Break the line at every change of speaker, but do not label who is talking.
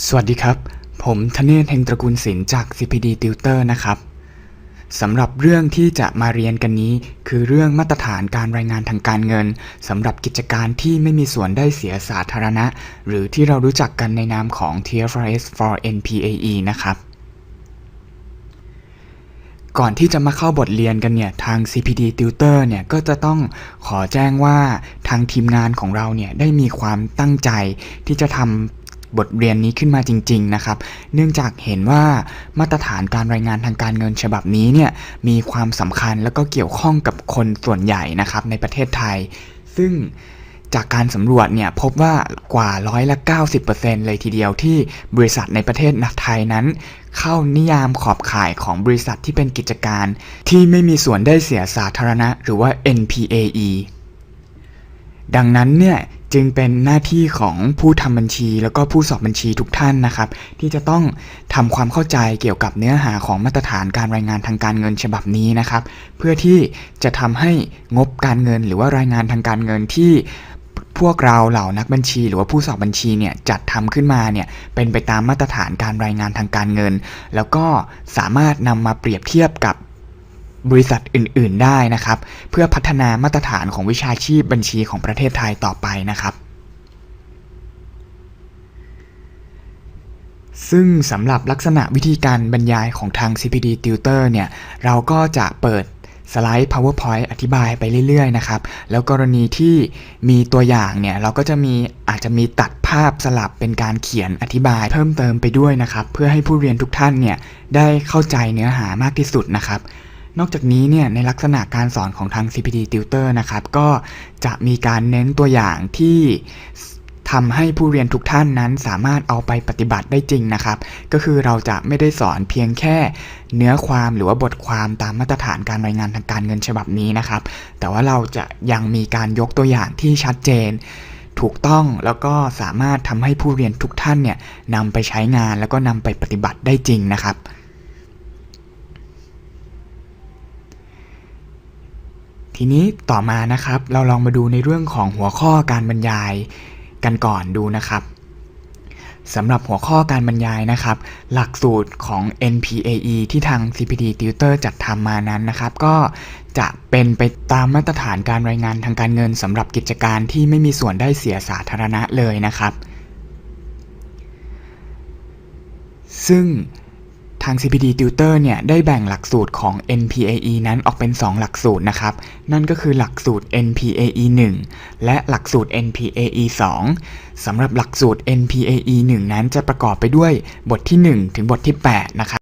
สวัสดีครับ ผมธเนศเฮงตระกูลศิลป์จาก CPD Tutor นะครับสำหรับเรื่องที่จะมาเรียนกันนี้ คือเรื่องมาตรฐานการรายงานทางการเงินสำหรับกิจการที่ไม่มีส่วนได้เสียสาธารณะ หรือที่เรารู้จักกันในนามของ TFRS for NPAE นะครับ ก่อนที่จะมาเข้าบทเรียนกันเนี่ย ทาง CPD Tutor เนี่ยก็จะต้องขอแจ้งว่าทางทีมงานของเราเนี่ยได้มีความตั้งใจที่จะทำ บทเรียนนี้ขึ้นมาจริง ๆ นะครับ เนื่องจากเห็นว่ามาตรฐานการรายงานทางการเงินฉบับนี้เนี่ยมีความสำคัญแล้วก็เกี่ยวข้องกับคนส่วนใหญ่นะครับในประเทศไทย ซึ่งจากการสำรวจเนี่ยพบว่ากว่าร้อยละ 90%เลยทีเดียวที่บริษัทในประเทศไทยนั้น เข้านิยามขอบข่ายของบริษัทที่เป็นกิจการ ที่ไม่มีส่วนได้เสียสาธารณะ หรือว่า NPAE ดังนั้นเนี่ย จึงเป็นหน้าที่ของผู้ทำบัญชี แล้วก็ผู้สอบบัญชีทุกท่านนะครับ ที่จะต้องทำความเข้าใจเกี่ยวกับเนื้อหาของมาตรฐานการรายงานทางการเงินฉบับนี้นะครับ เพื่อที่จะทำให้งบการเงิน หรือว่ารายงานทางการเงินที่พวกเราเหล่านักบัญชี หรือว่าผู้สอบบัญชีเนี่ยจัดทำขึ้นมาเนี่ยเป็นไปตามมาตรฐานการรายงานทางการเงิน แล้วก็สามารถนำมาเปรียบเทียบกับ บริษัทอื่น ๆ ได้นะครับ เพื่อพัฒนามาตรฐานของวิชาชีพบัญชีของประเทศไทยต่อไปนะครับซึ่งสำหรับลักษณะวิธีการบรรยายของทาง CPD Tutor เนี่ย เราก็จะเปิดสไลด์ PowerPoint อธิบายไปเรื่อย ๆ นะครับ แล้วกรณีที่มีตัวอย่างเนี่ย เราก็จะมีอาจจะมีตัดภาพสลับเป็นการเขียนอธิบายเพิ่มเติมไปด้วยนะครับ เพื่อให้ผู้เรียนทุกท่านเนี่ย ได้เข้าใจเนื้อหามากที่สุดนะครับ นอกจากนี้เนี่ยในลักษณะการสอนของทาง CPD Tutor นะครับก็จะมีการเน้นตัวอย่างที่ทำให้ผู้เรียนทุกท่านนั้นสามารถเอาไปปฏิบัติได้จริงนะครับ ก็คือเราจะไม่ได้สอนเพียงแค่เนื้อความหรือว่าบทความตามมาตรฐานการรายงานทางการเงินฉบับนี้นะครับ แต่ว่าเราจะยังมีการยกตัวอย่างที่ชัดเจน ถูกต้องแล้วก็สามารถทำให้ผู้เรียนทุกท่านเนี่ยนำไปใช้งานแล้วก็นำไปปฏิบัติได้จริงนะครับ ทีนี้ต่อมานะครับ เราลองมาดูในเรื่องของหัวข้อการบรรยายกันก่อนดูนะครับสำหรับหัวข้อการบรรยายนะครับ หลักสูตรของ NPAE ที่ทาง CPD Tutor จัดทำมานั้นนะครับ ก็จะเป็นไปตามมาตรฐานการรายงานทางการเงินสำหรับกิจการที่ไม่มีส่วนได้เสียสาธารณะเลยนะครับ ซึ่ง ทาง CPD Tutor เนี่ยได้แบ่งหลักสูตรของ NPAE นั้นออกเป็น 2 หลักสูตรนะครับ นั่นก็คือหลักสูตร NPAE 1 และหลักสูตร NPAE 2สำหรับหลักสูตร NPAE 1 นั้นจะประกอบไปด้วยบทที่ 1 ถึงบทที่ 8 นะครับ